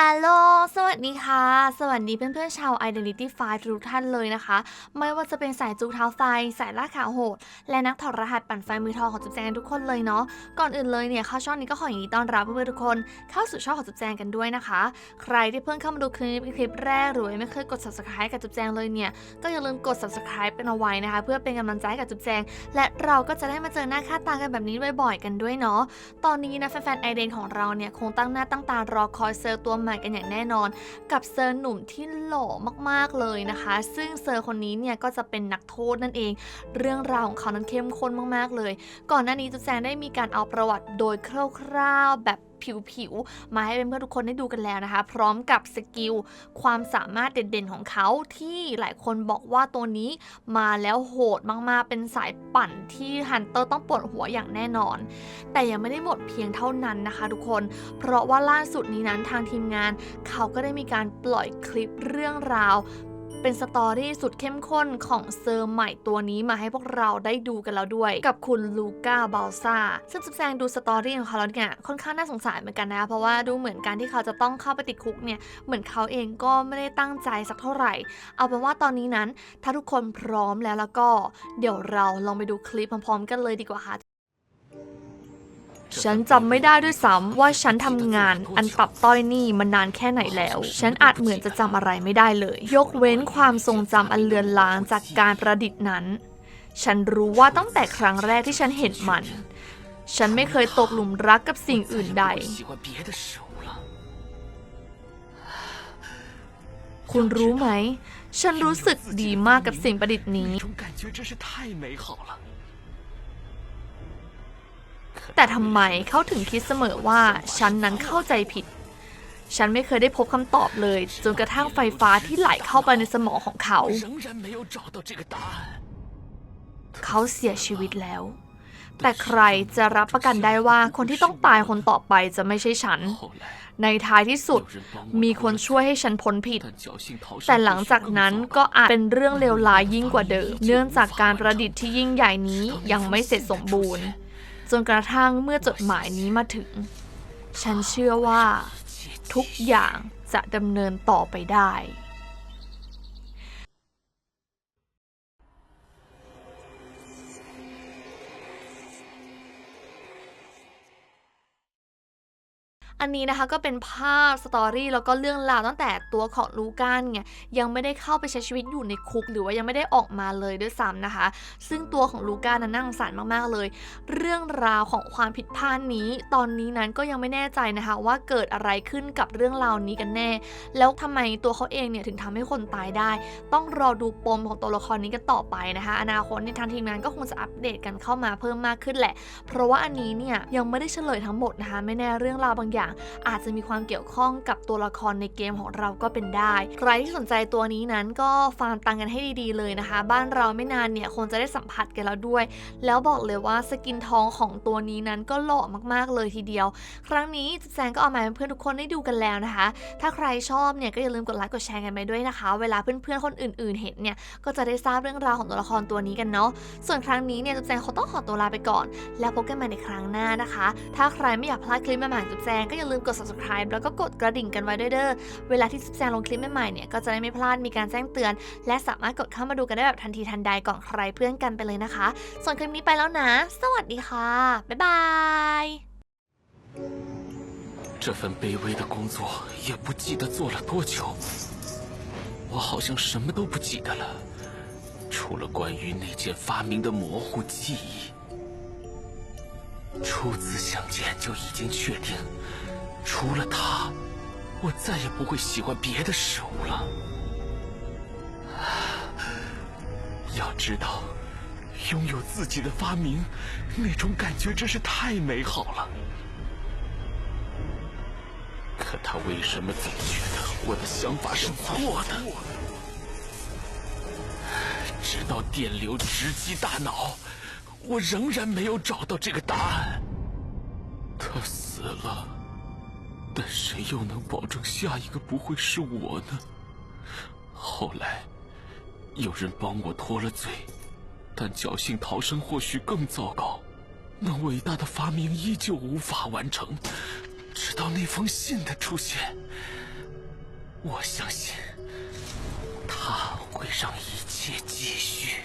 อัลโลสวัสดีค่ะ สวัสดีเพื่อนๆชาว Identity 5ทุกท่านเลยนะคะ ไม่ว่าจะเป็นสายจูเท้าไฟ สายล่าขาวโหด และนักถอดรหัสปั่นไฟมือทองของจุ๊บแจงทุกคนเลยเนาะ ก่อนอื่นเลยเนี่ยเข้าช่องนี้ก็ขอยินดีต้อนรับเพื่อนๆทุกคน เข้าสู่ช่องของจุ๊บแจงกันด้วยนะคะ ใครที่เพิ่งเข้ามาดูคลิปคลิปแรกหรือไม่เคยกด subscribe กับจุ๊บแจงเลยเนี่ย ก็อย่าลืมกด subscribe เป็นเอาไว้นะคะ เพื่อเป็นกำลังใจกับจุ๊บแจง และเราก็จะได้มาเจอหน้าค่าตากันแบบนี้บ่อยๆกันด้วยเนาะ ตอนนี้นะแฟนๆไอเดนของเราเนี่ยคงตั้งหน้าตั้งตารอคอยเซอร์ตัวม่กันอย่างแน่นอน กับเซอร์หนุ่มที่หล่อมากๆเลยนะคะ ซึ่งเซอร์คนนี้เนี่ยก็จะเป็นนักโทษนั่นเอง เรื่องราวของเขานั้นเข้มข้นมากๆเลย ก่อนหน้านี้จุ๊แจงได้มีการเอาประวัติโดยคร่าวๆแบบ ผิวๆ มาให้เพื่อนๆทุกคนได้ดูกันแล้วนะคะ พร้อมกับสกิลความสามารถเด่นๆของเขาที่หลายคนบอกว่าตัวนี้มาแล้วโหดมากๆ เป็นสายปั่นที่ฮันเตอร์ต้องปวดหัวอย่างแน่นอน แต่ยังไม่ได้หมดเพียงเท่านั้นนะคะทุกคน เพราะว่าล่าสุดนี้นั้นทางทีมงาน เขาก็ได้มีการปล่อยคลิปเรื่องราว เป็นสตอรี่สุดเข้มข้นของเซอร์ใหม่ตัวนี้มาให้พวกเราได้ดูกันแล้วด้วย กับคุณลูก้าบาลซาซึ่งจุ๊บแจงดูสตอรี่ของเขาแล้วเนี่ยค่อนข้างน่าสงสารเหมือนกันนะ เพราะว่าดูเหมือนการที่เขาจะต้องเข้าไปติดคุกเนี่ยเหมือนเขาเองก็ไม่ได้ตั้งใจสักเท่าไหร่ เอาเป็นว่าตอนนี้นั้น ถ้าทุกคนพร้อมแล้วแล้วก็ เดี๋ยวเราลองไปดูคลิปพร้อมๆกันเลยดีกว่าค่ะ ฉันจำไม่ได้ด้วยซ้ำว่าฉันทำงานอันตับต้อยนี่มานานแค่ไหนแล้ว ฉันอาจเหมือนจะจำอะไรไม่ได้เลย ยกเว้นความทรงจำอันเลือนลางจากการประดิษฐ์นั้น ฉันรู้ว่าตั้งแต่ครั้งแรกที่ฉันเห็นมัน ฉันไม่เคยตกหลุมรักกับสิ่งอื่นใด คุณรู้ไหม ฉันรู้สึกดีมากกับสิ่งประดิษฐ์นี้ แต่ทำไมเขาถึงคิดเสมอว่าฉันนั้นเข้าใจผิด ฉันไม่เคยได้พบคำตอบเลย จนกระทั่งไฟฟ้าที่ไหลเข้าไปในสมองของเขา เขาเสียชีวิตแล้ว แต่ใครจะรับประกันได้ว่าคนที่ต้องตายคนต่อไปจะไม่ใช่ฉัน ในท้ายที่สุดมีคนช่วยให้ฉันพ้นผิด แต่หลังจากนั้นก็อาจเป็นเรื่องเลวร้ายยิ่งกว่าเดิม เนื่องจากการประดิษฐ์ที่ยิ่งใหญ่นี้ยังไม่เสร็จสมบูรณ์ จนกระทั่งเมื่อจดหมายนี้มาถึง ฉันเชื่อว่า ทุกอย่างจะดำเนินต่อไปได้ อันนี้นะคะก็เป็นภาพสตอรี่แล้วก็เรื่องราวตั้งแต่ตัวของลูก้านเนี่ยยังไม่ได้เข้าไปใช้ชีวิตอยู่ในคุก หรือว่ายังไม่ได้ออกมาเลยด้วยซ้ำนะคะ ซึ่งตัวของลูก้านั้นน่าสงสารมากๆเลย เรื่องราวของความผิดพลาดนี้ ตอนนี้นั้นก็ยังไม่แน่ใจนะคะ ว่าเกิดอะไรขึ้นกับเรื่องราวนี้กันแน่ แล้วทำไมตัวเขาเองเนี่ยถึงทำให้คนตายได้ ต้องรอดูปมของตัวละครนี้กันต่อไปนะคะ อนาคตในทางทีมงานก็คงจะอัปเดตกันเข้ามาเพิ่มมากขึ้นแหละ เพราะว่าอันนี้เนี่ยยังไม่ได้เฉลยทั้งหมดนะคะ ไม่แน่เรื่องราวบางอย่างอาจจะมีความเกี่ยวข้องกับตัวละครในเกมของเราก็เป็นได้ ใครที่สนใจตัวนี้นั้นก็ฟาร์มตังกันให้ดีๆเลยนะคะ บ้านเราไม่นานเนี่ยคงจะได้สัมผัสกันแล้วด้วย แล้วบอกเลยว่าสกินทองของตัวนี้นั้นก็หล่อมากๆเลยทีเดียว ครั้งนี้แจงก็เอามาให้เพื่อนทุกคนได้ดูกันแล้วนะคะ ถ้าใครชอบเนี่ยก็อย่าลืมกดไลค์กดแชร์กันไปด้วยนะคะ เวลาเพื่อนๆคนอื่น ๆ เห็นเนี่ยก็จะได้ทราบเรื่องราวของตัวละครตัวนี้กันเนาะ ส่วนครั้งนี้เนี่ยจุ๊บแจงเขาต้องขอตัวลาไปก่อน แล้วพบกันใหม่ในครั้งหน้านะคะ ถ้าใครไม่อยากพลาดคลิปใหม่ๆจุ๊บแจงก็อย่าลืมกด subscribe แล้วก็กดกระดิ่งกันไว้ด้วยเด้อ เวลาที่จุ๊บแจงลงคลิปใหม่ๆเนี่ยก็จะได้ไม่พลาดมีการแจ้งเตือน และสามารถกดเข้ามาดูกันได้แบบทันทีทันใดก่อนใครเพื่อนกันไปเลยนะคะ ส่วนคลิปนี้ไปแล้วนะ สวัสดีค่ะ บ๊ายบาย 这份卑微的工作也不记得做了多久，我好像什么都不记得了，除了关于那件发明的模糊记忆。初次相见就已经确定， 除了他，我再也不会喜欢别的事物了。要知道，拥有自己的发明，那种感觉真是太美好了。可他为什么总觉得我的想法是错的？直到电流直击大脑，我仍然没有找到这个答案。他死了，但谁又能保证下一个不会是我呢？后来，有人帮我脱了罪，但侥幸逃生或许更糟糕。那伟大的发明依旧无法完成，直到那封信的出现，我相信，他会让一切继续